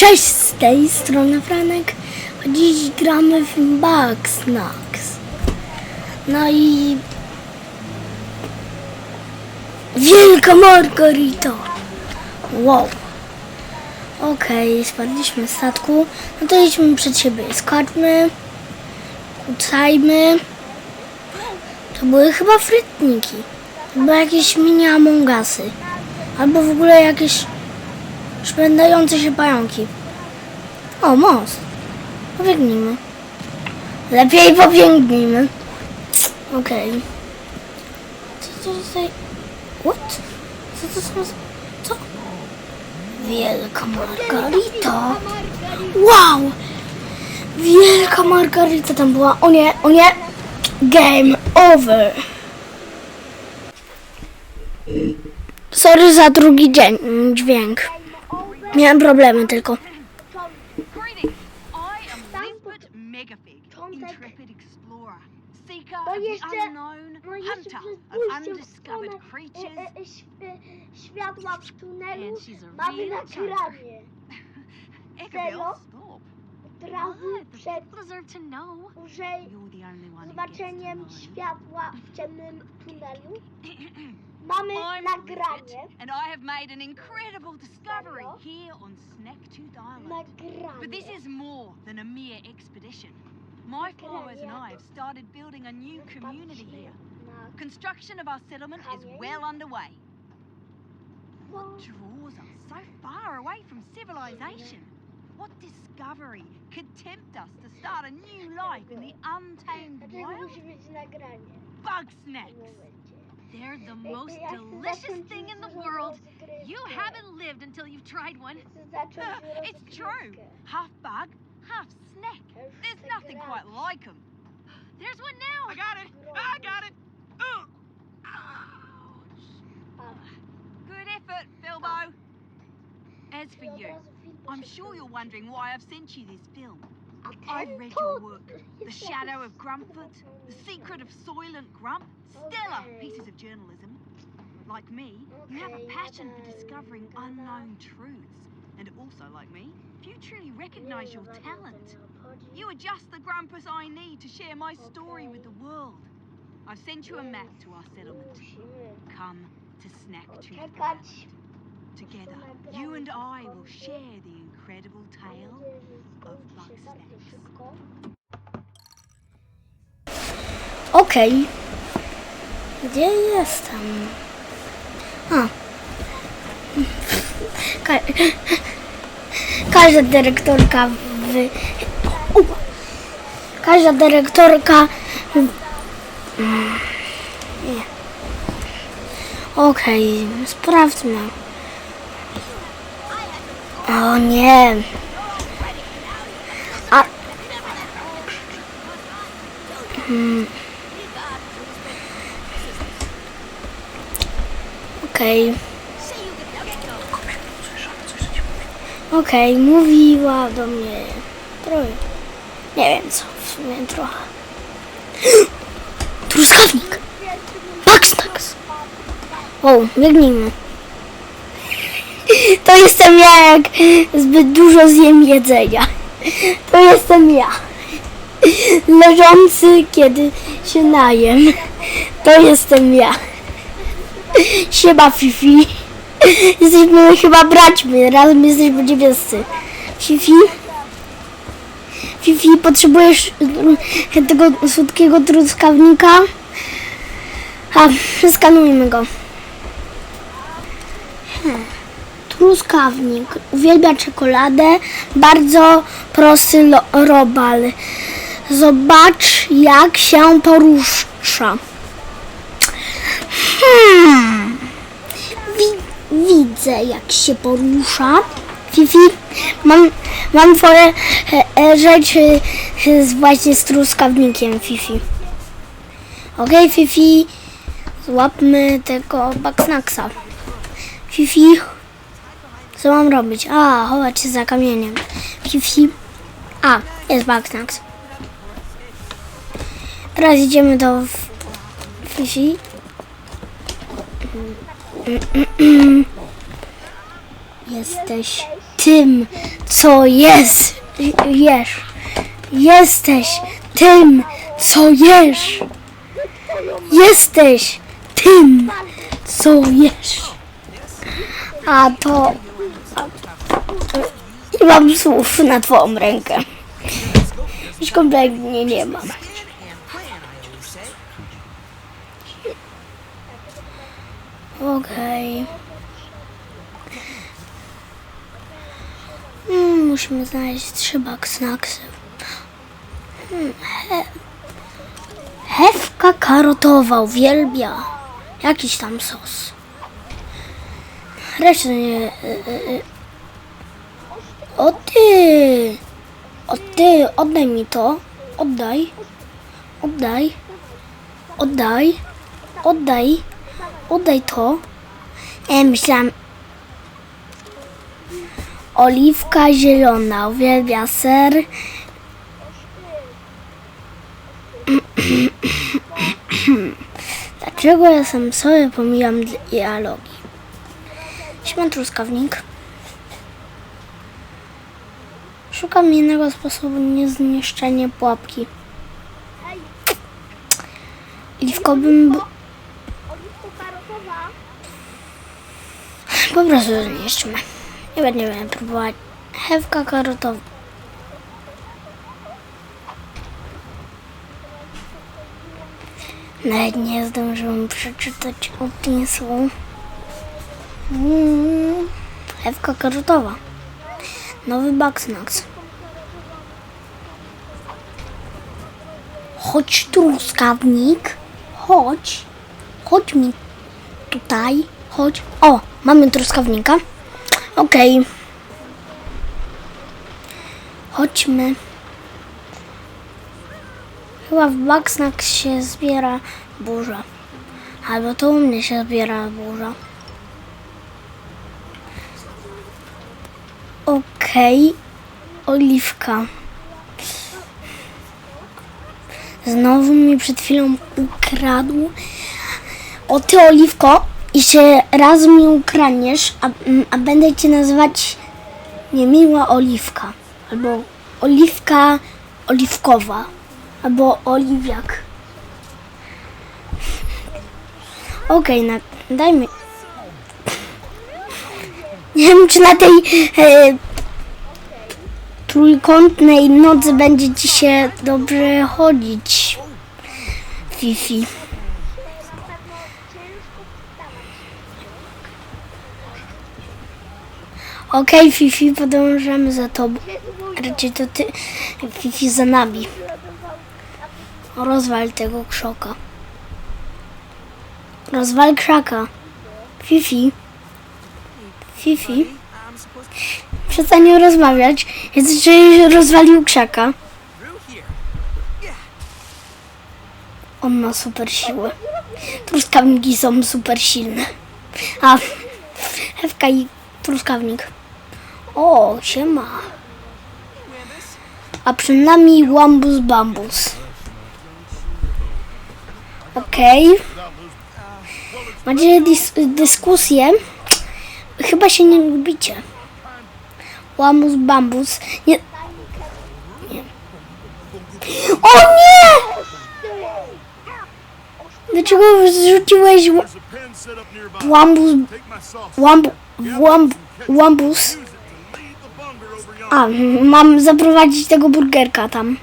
Cześć, z tej strony Franek. Dziś gramy w Bugsnax. No i... Wielka Margarita! Wow. Okej, spadliśmy z statku. No to idźmy przed siebie. Skaczmy. Kucajmy. To były chyba frytniki. Były jakieś mini amongasy. Albo w ogóle jakieś szpędające się pająki. O, most. Pobiegnijmy. Lepiej pobiegnijmy. Okej. Co to tutaj... What? Co to są... Co? Wielka Margarita. Wow! Wielka Margarita tam była. O nie, o nie. Game over. Sorry za drugi dzień, dźwięk. Miałem problemy tylko. The jeszcze, no jeszcze hunter przez pójście w e, e, e, światła w tunelu mamy nagranie. Stop. Od razu przed to zobaczeniem światła w ciemnym tunelu mamy I'm nagranie. Lisbeth, and I have made an incredible discovery Serio? here on Snacktooth Island. But this is more than a mere expedition. My followers and I have started building a new community here. Construction of our settlement is well underway. What draws us so far away from civilization? What discovery could tempt us to start a new life in the untamed wild? Bug snacks. Momencie. They're the most delicious thing in the world. You haven't lived until you've tried one. Chcę It's true. Half bug, half snack. There's nothing quite like them. There's one now. I got it. I got it. Ugh. Ouch. Good effort, Bilbo. As for you, I'm sure you're wondering why I've sent you this film. I've read your work. The Shadow of Grumpfoot, The Secret of Soylent Grump, stellar pieces of journalism. Like me, you have a passion for discovering unknown truths. And also, like me, you truly recognize your talent. You are just the grumpus I need to share my story with the world. I've sent you a map to our settlement. Come to Snacktooth poczekać. Together, you and I will share the incredible tale of. Okej. Gdzie jestem? A. Ka każda dyrektorka w... U. Każda dyrektorka... Okej, sprawdźmy. O nie. A... Hmm. Okej. Okej, mówiła do mnie trochę. Nie wiem co, w sumie trochę. Truskawnik! Bugsnax! O, biegnijmy. To jestem ja, jak zbyt dużo zjem jedzenia. To jestem ja. Leżący, kiedy się najem. To jestem ja. Siema Fifi. Jesteśmy chyba braćmi, razem jesteśmy niebiescy. Fifi? Fifi, potrzebujesz tego słodkiego truskawnika? A, skanujmy go. Hmm. Truskawnik. Uwielbia czekoladę. Bardzo prosty robal. Zobacz, jak się porusza. Hmm. Wi- widzę, jak się porusza. Fifi, mam, mam twoje e, e, rzeczy e, z, właśnie z truskawnikiem, Fifi. Okej, Fifi, złapmy tego baksnaksa. Fifi, co mam robić? A, chować się za kamieniem. Fifi, a, jest baksnaks. Teraz idziemy do Fifi. Jesteś tym, co jest, jesz. Jesteś tym, co jesz. Jesteś tym, co jesz. A to... Mam słów na twoją rękę. Już kompletnie nie mam. Okej. Mm, musimy znaleźć trzy baksnaksy. Hmm, he... Hewka karotowa uwielbia. Jakiś tam sos. Resztę nie... y, y, y. O ty! O ty! Oddaj mi to. Oddaj. Oddaj. Oddaj. Oddaj. Oddaj to. E, myślałam... Oliwka zielona. Uwielbia ser. Dlaczego ja sam sobie pomijam dialogi? Śmiał truskawnik. Szukam innego sposobu niezniszczenia pułapki. Oliwkowym... b- Oliwko karotowa. Po prostu zniszczmy. Nie będziemy próbować. Hewka karotowa. Nawet nie zdążyłam przeczytać opisu. Mm, Hewka karotowa. Nowy Bugsnax. Chodź truskawnik. Chodź. Chodź mi tutaj. Chodź. O, mamy truskawnika. Okej. Chodźmy. Chyba w Bugsnax się zbiera burza. Albo to u mnie się zbiera burza. Okej. Oliwka. Znowu mi przed chwilą ukradł. O ty Oliwko, się raz mi ukradniesz, a, mm, a będę cię nazywać niemiła Oliwka. Albo Oliwka Oliwkowa. Albo Oliwiak. Okej, na, dajmy. Nie wiem, czy na tej e, trójkątnej nocy będzie ci się dobrze chodzić, Fifi. Okej, Fifi, podążamy za tobą. Raczej to ty, Fifi, za nami. Rozwal tego krzoka. Rozwal krzaka. Fifi. Fifi. Przestań rozmawiać. Jest, że rozwalił krzaka. On ma super siłę. Truskawniki są super silne. A, Ewka i truskawnik. O, siema. A przed nami Łambus Bambus. Okej. Macie dys dyskusję? Chyba się nie lubicie. Łamus Bambus. Nie. nie. O nie! Dlaczego zrzuciłeś łambus, Take my sauce. łamb, łamb, łambus? A, mam zaprowadzić tego burgerka tam.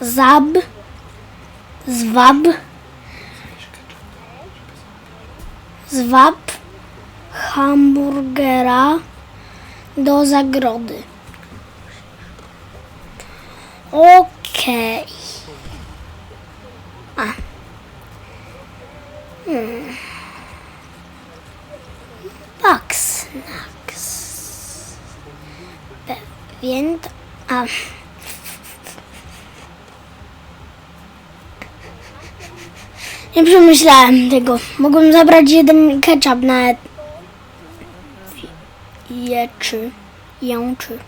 Zab. Zwab. Zwab. Hamburgera. Do zagrody. Okej. A. Hmm. Bugs. Nugs. Pewien. A. Nie przemyślałem tego. Mogłem zabrać jeden ketchup na jeczy, jączy,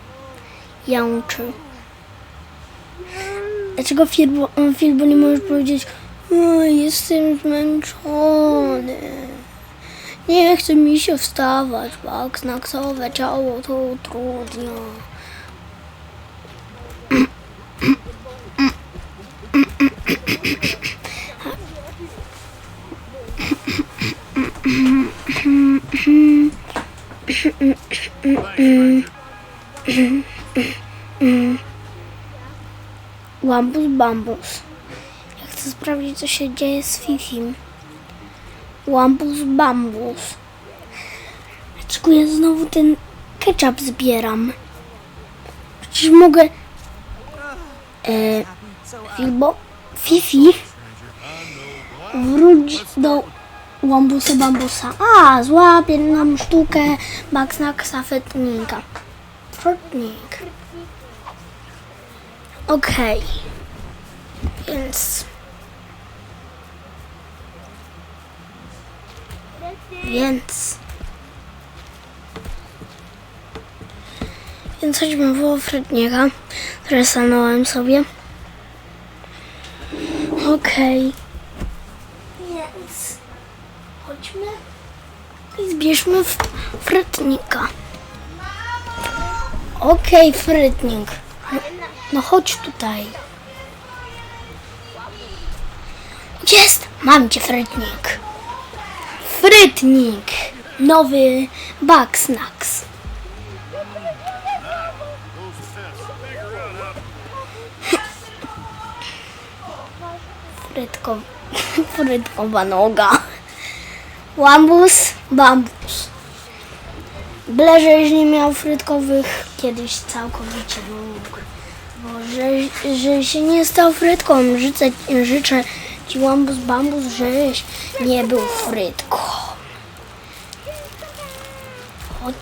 jączy. Dlaczego Filbo, Filbo nie możesz powiedzieć jestem zmęczony. Nie chce mi się wstawać, bak, znaksowe ciało to utrudnia. Ranger. Łambus bambus. Ja chcę sprawdzić, co się dzieje z Fifim. Łambus bambus. Dlaczego znowu ten ketchup zbieram? Przecież mogę... E, Filbo... Fifi... Wróć do łambusa bambusa. A, złapię nam sztukę Baxnaxa Fetnika. Fetnik. Okej. Więc... Więc... Więc chodźmy w Fredniaka, które stanąłem sobie. Okej. Więc... Chodźmy f- frytnika. Okej, frytnik. No, chodź tutaj. Jest! Mam cię, frytnik. Frytnik. Nowy out how Frytko... Frytkowa noga. Łambus, bambus. Byle, nie miał frytkowych kiedyś całkowicie nóg. Bo że, że się nie stał frytką. Życzę, życzę ci łambus, bambus, żeś nie był frytką. O-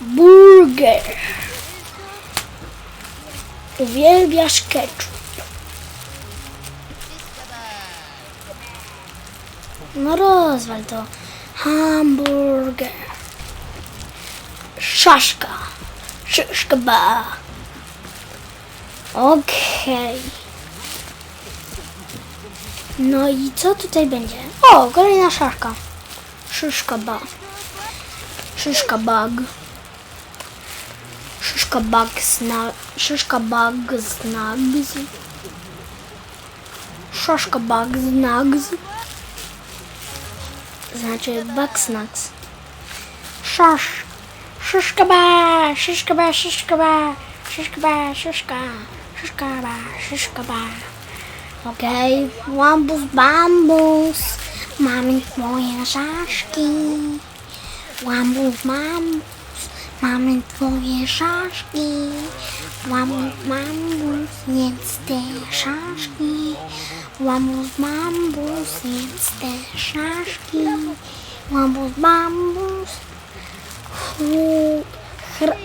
Burger. Uwielbiasz ketchup. No rozwal to. Hamburger. Szaszka. Szyszka ba. Okej. No i co tutaj będzie? O, kolejna szaszka. Szyszka ba. Szyszka bag. Szyszka bag sna... Szyszka bag snags. Szaszka bag snags. Znaczy Bugsnax. Szasz. Szyszka ba, szyszka ba, szyszka ba, szyszka ba, szyszka, szyszka ba, szyszka ba. Okej, łambus bambus, mamy twoje szaszki. Łambus bambus, mamy twoje szaszki. Łambus bambus, jedz te szaszki. Łambus bambus, jedz te szaszki. Łambus bambus. Hu- Kra-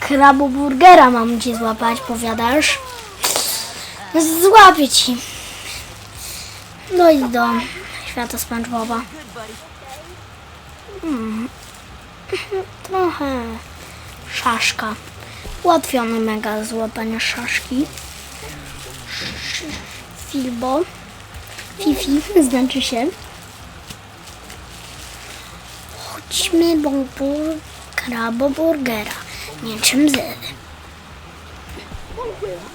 kraboburgera mam ci złapać, powiadasz? No, Złapię ci. Dojdź do świata SpongeBoba. Mm. Trochę szaszka. Ułatwiony mega złapania szaszki. Sz- Filbo. Fifi znaczy się. Chodźmy do bur- kraboburgera. Niczym zedy.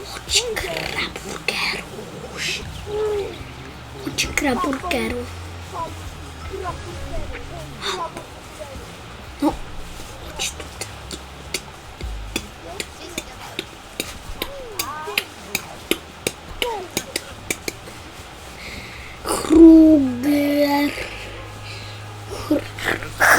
Chodź kraburgeruś. Chodź kraburgeru. No, chodź tutaj. Kruger. Chr- Kraburger. Kraboburger raczej. Well, I'm fixing to get my old garden growing again. Łambus bambus. Well, Dlatego chciałam, żeby ci pomogłem.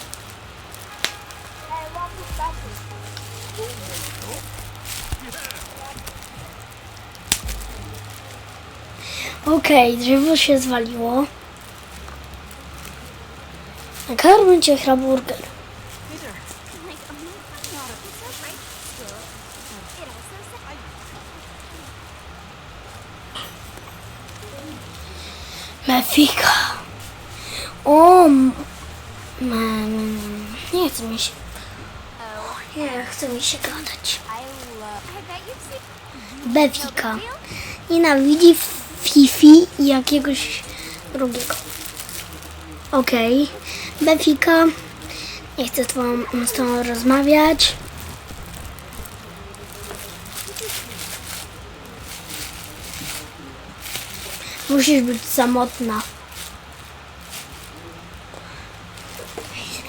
Okej, drzewo się zwaliło. Nakarmię cię kraburger. Fika. O, m- mm, nie chce mi się. Nie chce mi się gadać. Befika. Nienawidzi Fifi i jakiegoś drugiego. Okej. Befika. Nie chcę z tobą, z tobą rozmawiać. Musisz być samotna.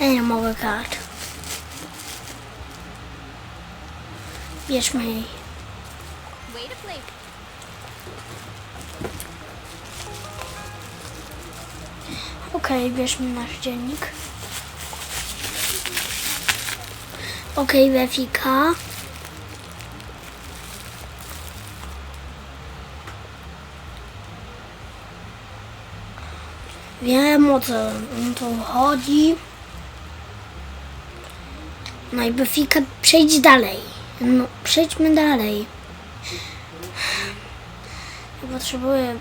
Ja nie mogę. Bierzmy jej. Way to play. Okej, bierzmy nasz dziennik. Okej, Wefika. Wiem o co tu chodzi. No i Befika, przejdź dalej. No, przejdźmy dalej. Potrzebuję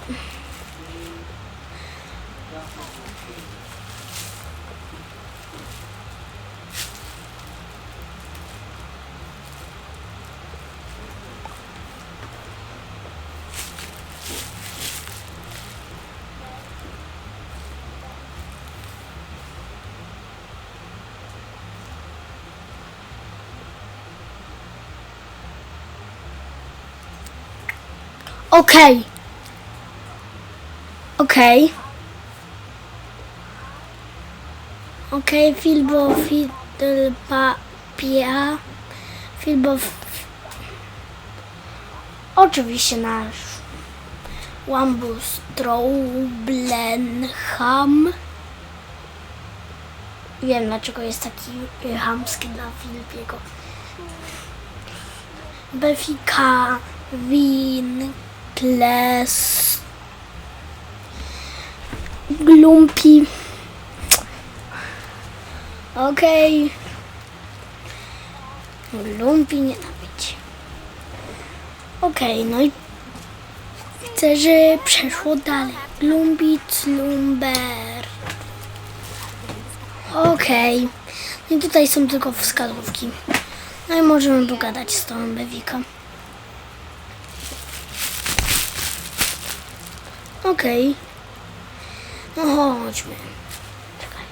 Okej. Okej. Okej, Filbo Fidel Papia. Filbo... Oczywiście nasz Łambus Troublenham. Wiem dlaczego jest taki chamski dla Filipiego. Befika Winkles Glumpi. Okej. Glumpi nienawidzi Okej, no i chcę, żeby przeszło dalej. Glumpi Slumber Okej. No i tutaj są tylko wskazówki. No i możemy pogadać z tą Bewika. Okej. No chodźmy. Czekaj.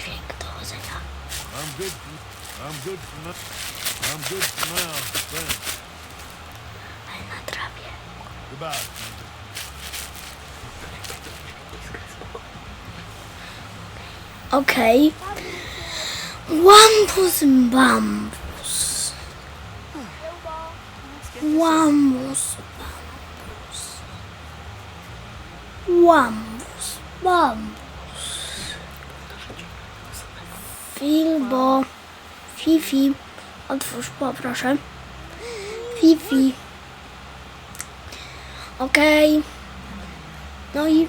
Dźwięk dochodzenia. I'm good. I'm good for now. I'm good for now. Thanks. Ale na trawie. Goodbye. Okej. Łambus bambus. Łambus bambus. Łambus bambus. Filbo. Fifi. Otwórz poproszę. Fifi. Okej. No i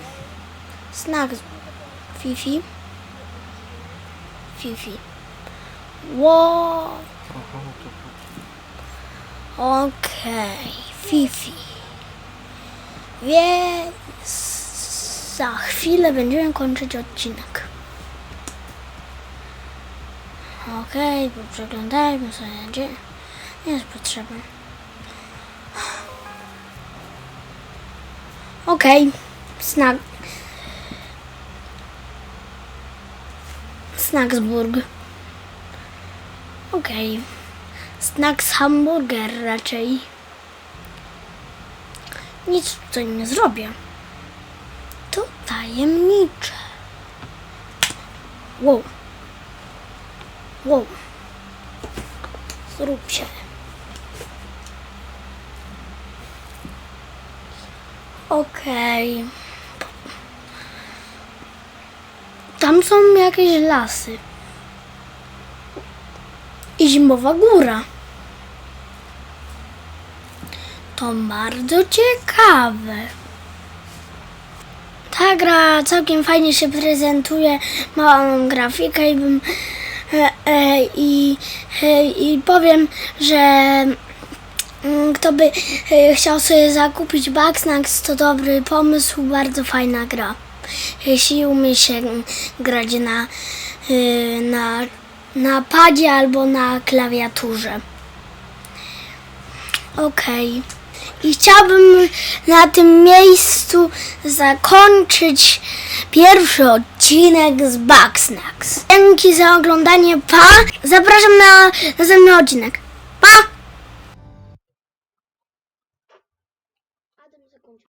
znak Fifi. Fifi. Ło. Okej, Fifi. Więc za chwilę będziemy kończyć odcinek. Okej, okay, przeglądajmy sobie, gdzie nie jest potrzebny. Okej, znak. Snacksburg. Okej. Snacks hamburger raczej. Nic tutaj nie zrobię. Tajemnicze. Wow. Wow. Zrób się. Okej. Tam są jakieś lasy. I zimowa góra. To bardzo ciekawe. Ta gra całkiem fajnie się prezentuje. Małą grafikę i bym e, e, i, e, i powiem, że mm, kto by chciał sobie zakupić Backsnacks, to dobry pomysł, bardzo fajna gra. jeśli umie się grać na, na, na padzie albo na klawiaturze. Okej. I chciałbym na tym miejscu zakończyć pierwszy odcinek z Bugsnax. Dzięki za oglądanie. Pa! Zapraszam na następny odcinek. Pa!